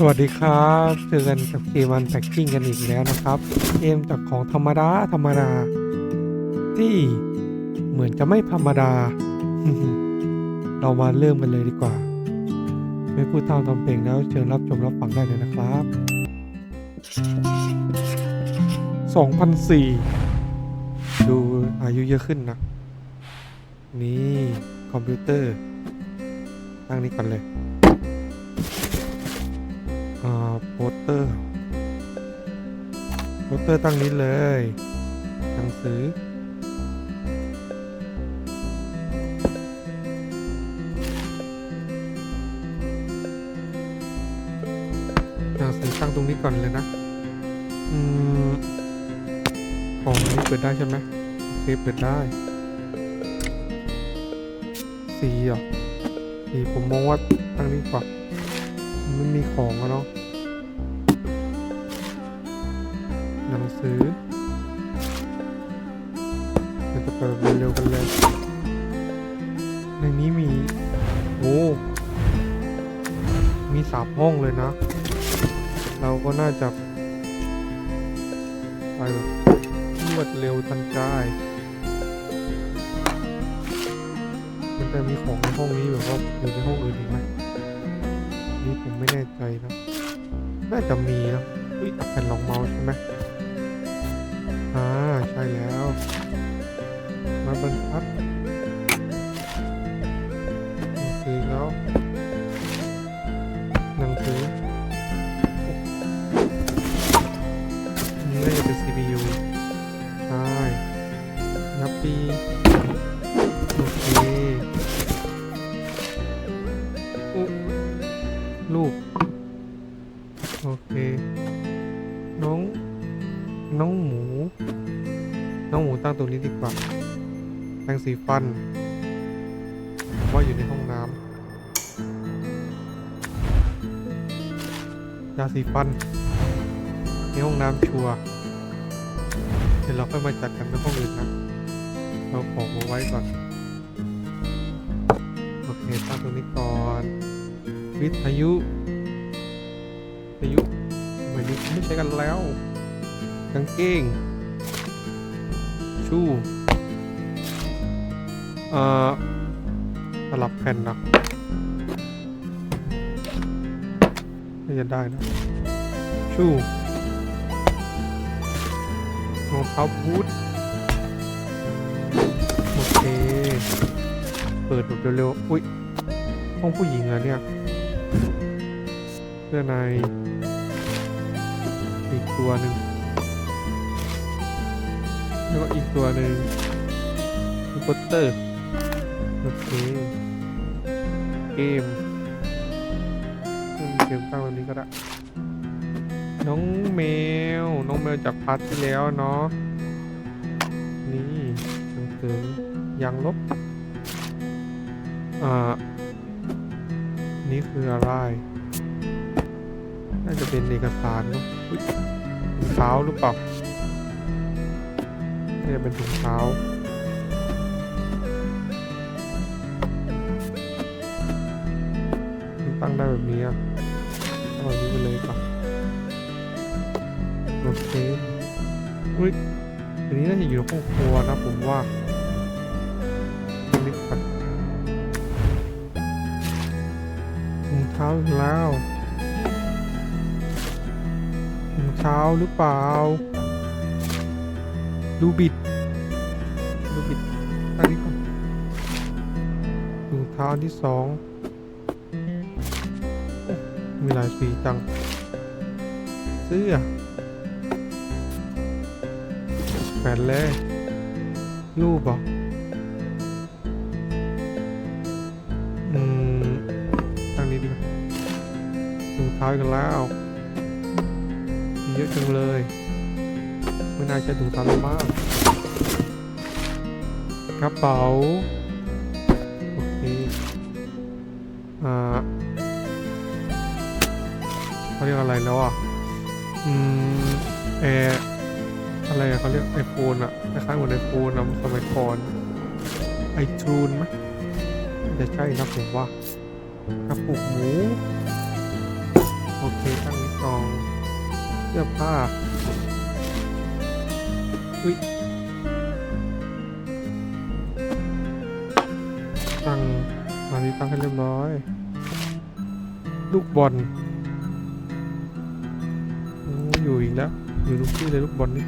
สวัสดีครับเจอกันกับเกมวันแพ็กกิ้งกันอีกแล้วนะครับ เกมจากของธรรมดาธรรมดา ที่เหมือนจะไม่ธรรมดา เรามาเริ่มกันเลยดีกว่า ไม่พูดท่าทำเพลงแล้วเชิญรับชมรับฟังได้เลยนะครับ 2004 ดูอายุเยอะขึ้นนะ นี่ คอมพิวเตอร์ตั้งนี้ก่อนเลย โปสเตอร์โปสเตอร์ตั้งนี้เลยหนังสือหนังสือตั้งตรงนี้ก่อนเลยนะ อืมของอันนี้เปิดได้ใช่ไหมโอเคเปิดได้สีเหรอสีผมมองว่าตั้งนี้กว่ามันมีของอะเนาะ สือเราจะเปิดเร็วๆกันเลยในนี้มี โอ้ มีสามห้องเลยนะ เราก็น่าจะไปรวดเร็วทันใจมันจะมีของในห้องนี้แบบว่าอยู่ในห้องอื่นอีกไหมนี่ผมไม่แน่ใจนะ น่าจะมีนะอุ้ยแผ่นรองเมาส์ใช่ไหม อ่าใช่แล้วมาบรรทัดหนังสือแล้วหนังสือ ยาสีฟัน ว่าอยู่ในห้องน้ำยาสีฟัน ในห้องน้ำชัวเดี๋ยวเราค่อยมาจัดกันในห้องอื่นนะ เราของมาไว้ก่อน โอเคตั้งตรงนี้ก่อน วิทยุ วิทยุไม่รู้ไม่ใช้กันแล้ว กางเกงชู เอ่อสลับแผ่นนะน่าจะได้นะชูรองเท้าบูทโอเค เปิดแบบเร็วๆ อุ้ย ห้องผู้หญิงเหรอเนี่ยเสื้อในอีกตัวหนึ่งแล้วก็อีกตัวหนึ่งมีโปสเตอร์ เคเกมเกมตั้งตรงนี้ก็ได้ น้องแมว น้องแมวจากพาร์ทที่แล้วเนาะ นี่หนังสือยางลบ อ่า นี่คืออะไร น่าจะเป็นเอกสารเนอะถุงเท้าหรือเปล่าน่าจะเป็นถุงเท้า ได้แบบนี้อะเอาแบบนี้ไปเลยก่อนโอเคอุ้ยอันนี้น่าจะอยู่ในห้องครัวนะผมว่าอันนี้ก่อนถุงเท้าแล้วถุงเท้าหรือเปล่าดูบิดดูบิดอันนี้ก่อนถุงเท้าที่สอง มีลายสีจัง เสื้อแขวนเลยรูปเหรออืมตั้งนี้ดีกว่าถุงเท้ากันแล้วเยอะจังเลย ไม่น่าใช่ถุงเท้าแล้มากกระเป๋า เขาเรียกอะไรแล้วอะ อืมแอร์อะไรอะเขาเรียกไอโฟนอะคล้ายๆเหมือนไอโฟนอะสมัยก่อนไอทูนไหมจะใช่นะผมว่ากระปุกหมู โอเคตั้งในกองเย็บผ้าอุ้ยตั้งมานี้ตั้งให้เรียบร้อย ลูกบอล อยู่อีกแล้ว อยู่ทุกที่เลยลูกบอลนี่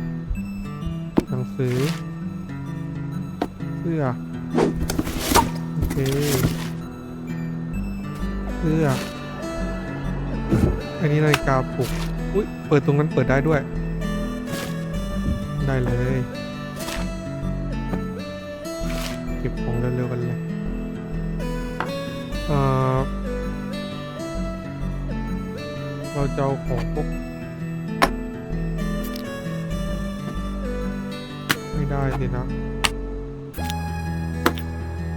หนังสือ เสื้อ โอเค เสื้อ อันนี้นาฬิกาปลุก อุ้ยเปิดตรงนั้นเปิดได้ด้วย ได้เลย เก็บของเร็วๆกันเลยอ่าเราจะเอาของพวก ได้สินะ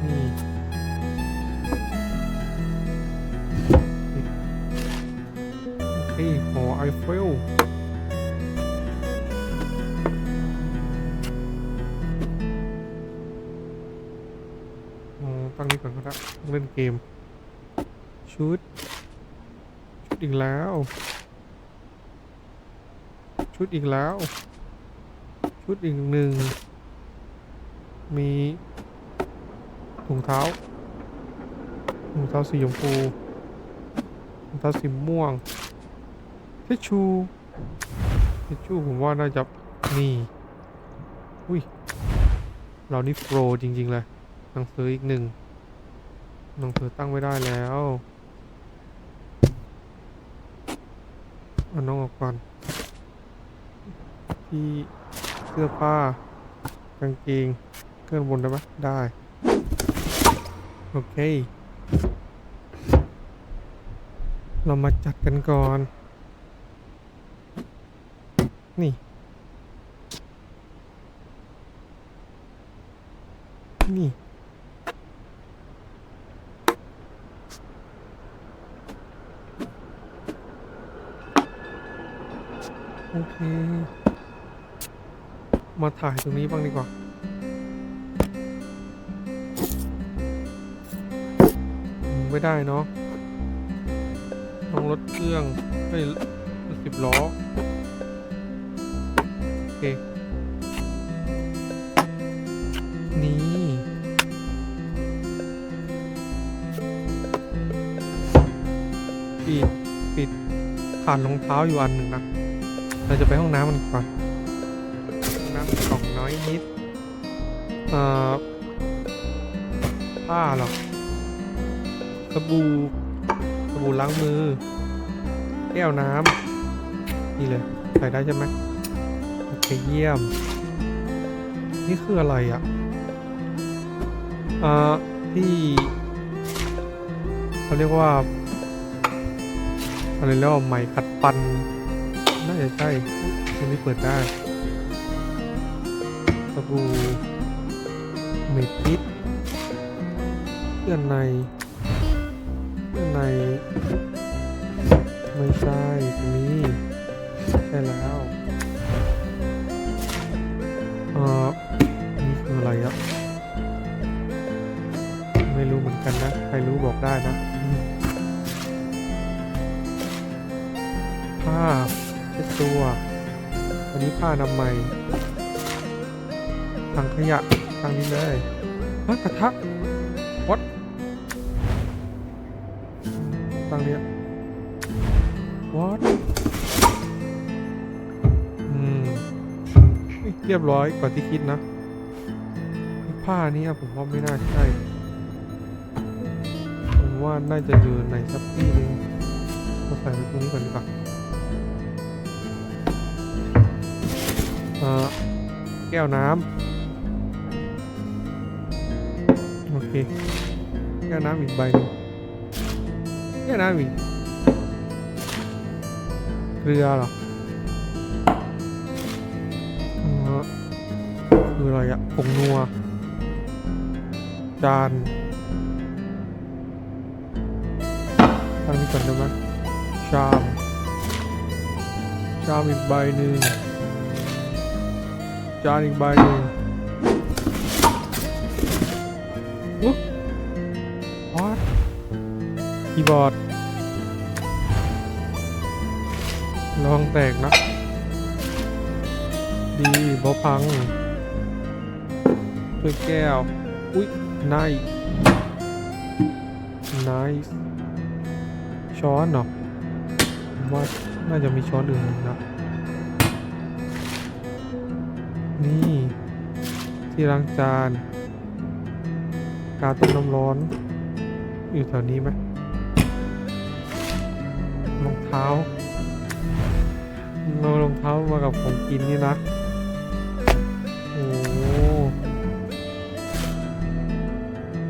นี่ โอเคหอไอเฟลอ๋อตั้งนี้ก่อนก็ได้ต้องเล่นเกม ชุด ชุดอีกแล้ว ชุดอีกแล้ว ชุดอีกหนึ่ง มีถุงเท้าถุงเท้าสีชมพูถุงเท้าสีม่วงทิชชูทิชชูผมว่าน่าจะนี่อุ้ยเรานี่โปรจริง ๆ เลยหนังสืออีกหนึ่งหนังสือตั้งไม่ได้แล้วเอาน้องออกก่อนที่เสื้อผ้ากางเกง เครื่องบนได้ไหมได้ โอเค เรามาจัดกันก่อน นี่ นี่ โอเค มาถ่ายตรงนี้บ้างดีกว่า ไม่ได้เนาะต้องรถเครื่องไม่รถสิบล้อ โอเค นี่ ปิด ปิดขาดรองเท้าอยู่อันหนึ่งนะ เราจะไปห้องน้ำมันก่อนน้ำกล่องน้อยนิด เอ่อผ้าหรอ สบู่สบู่ล้างมือแก้วน้ำนี่เลยใส่ได้ใช่ไหมโอเคเยี่ยม นี่คืออะไรอะอ่อที่เขาเรียกว่าอะไรแล้วไหมขัดปันน่าจะใช่ตรงนี้เปิดได้สบู่เมดพิษเสื้อนใน ใน ไม่ใช่ตรงนี้ใช่แล้วเออนี่คืออะไรอะไม่รู้เหมือนกันนะ ใครรู้บอกได้นะผ้าเช็ดตัว อันนี้ผ้าอนามัยถังขยะทางนี้เลยฮะกระทะ เนี้ย what อืมเรียบร้อยกว่าที่คิดนะ ผ้านี้ผมว่าไม่น่าใช่ ผมว่าน่าจะอยู่ในซับที่นึงก็ใส่ไว้ตรงนี้ก่อนดีกว่าเอ่อแก้วน้ำโอเค แก้วน้ำอีกใบหนึง แก้วน้ำอีเกลือเหรออ่อคืออะไรอะผงนัว จานตั้งนี้ก่อนได้ไหมชาม ชามอีกใบหนึ่งจานอีกใบหนึ่ง คีย์บอร์ดลองแตกนะ ดีบอพังถ้วยแก้ว อุ๊ยนายนายช้อนเนาะว่าน่าจะมีช้อนอื่นนะ นี่ ที่ล้างจาน กาต้มน้ำร้อน อยู่แถวนี้ไหม ท้าเรารองเท้ามากับของกินนี่นะ โอ้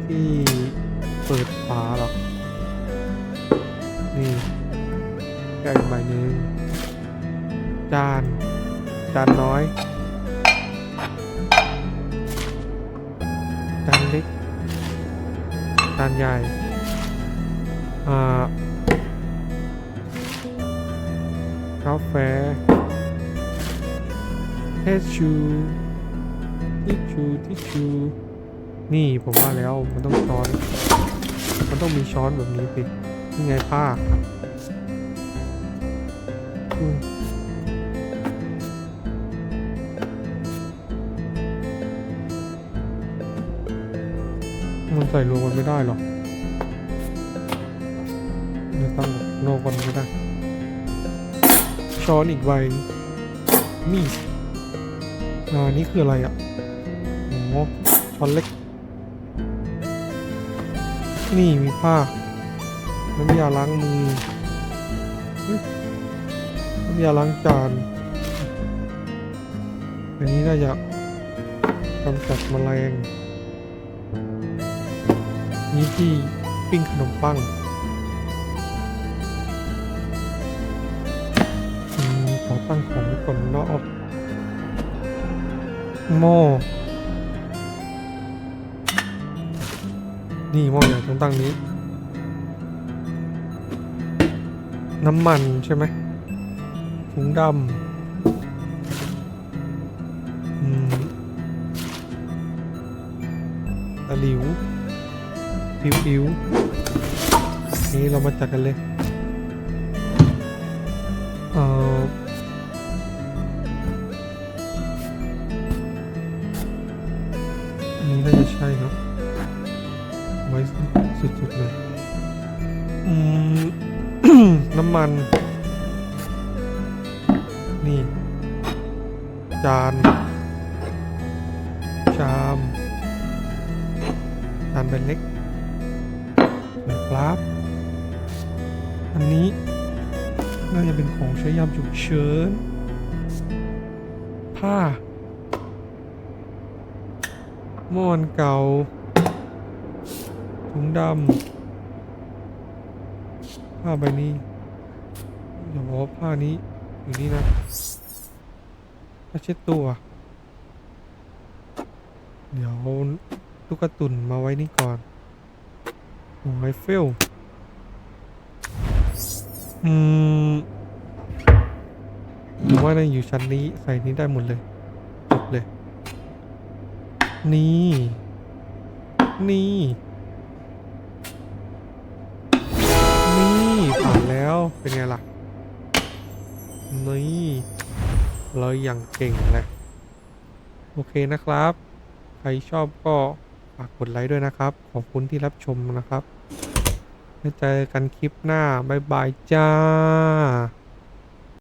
ที่เปิดฝาหรอกนี่แก้วใบนึ่งจาน จานน้อย จานเล็ก จานใหญ่ อ่า ฟ เทชชูทิชชูทิชชูนี่ผมว่าแล้วมันต้องช้อน มันต้องมีช้อนแบบนี้สินี่ไงผ้ามมันใส่รวมกันไม่ได้หรอกเดี๋ยวตั้งแบบอกกันไม่ได้ ช้อนอีกใบ มีดอ่านี่คืออะไรอะโอ้โหช้อนเล็ก นี่มีผ้า น้ำยาล้างมือเฮ้ยน้ำยาล้างจาน อันนี้น่าจะกำจัดแมลงนี่ที่ปิ้งขนมปัง ตั้งของไว้ก่อนเนาะหม้อนี่หม้อใหญ่ต้องตั้งนี้ น้ำมันใช่ไหมถุงดำอืมตะหลิวผิวผิวนี่เรามาจัดกันเลย เอ่อ ช่เนาะไว้สุดๆเลยน้ำมัน นี่ จาน ชาม จานเป็นเล็กนะครับ อันนี้ น่าจะเป็นของใช้ยามฉุกเฉินผ้า หม้อนเก่า ถุงดำผ้าใบนี้อย่าบอกว่าผ้านี้อยู่นี่นะผ้าเช็ดตัวเดี๋ยวลูกกตุ่นมาไว้นี่ก่อนหัวไรเฟลอืมว่าน่าอยู่ชั้นนี้ใส่นี้ได้หมดเลย นี่ นี่ นี่ผ่านแล้วเป็นไงล่ะ นี่เราอย่างเก่งเลยโอเคนะครับ ใครชอบก็ฝากกดไลค์ด้วยนะครับ ขอบคุณที่รับชมนะครับแล้วเจอกันคลิปหน้า บ๊ายบายจ้า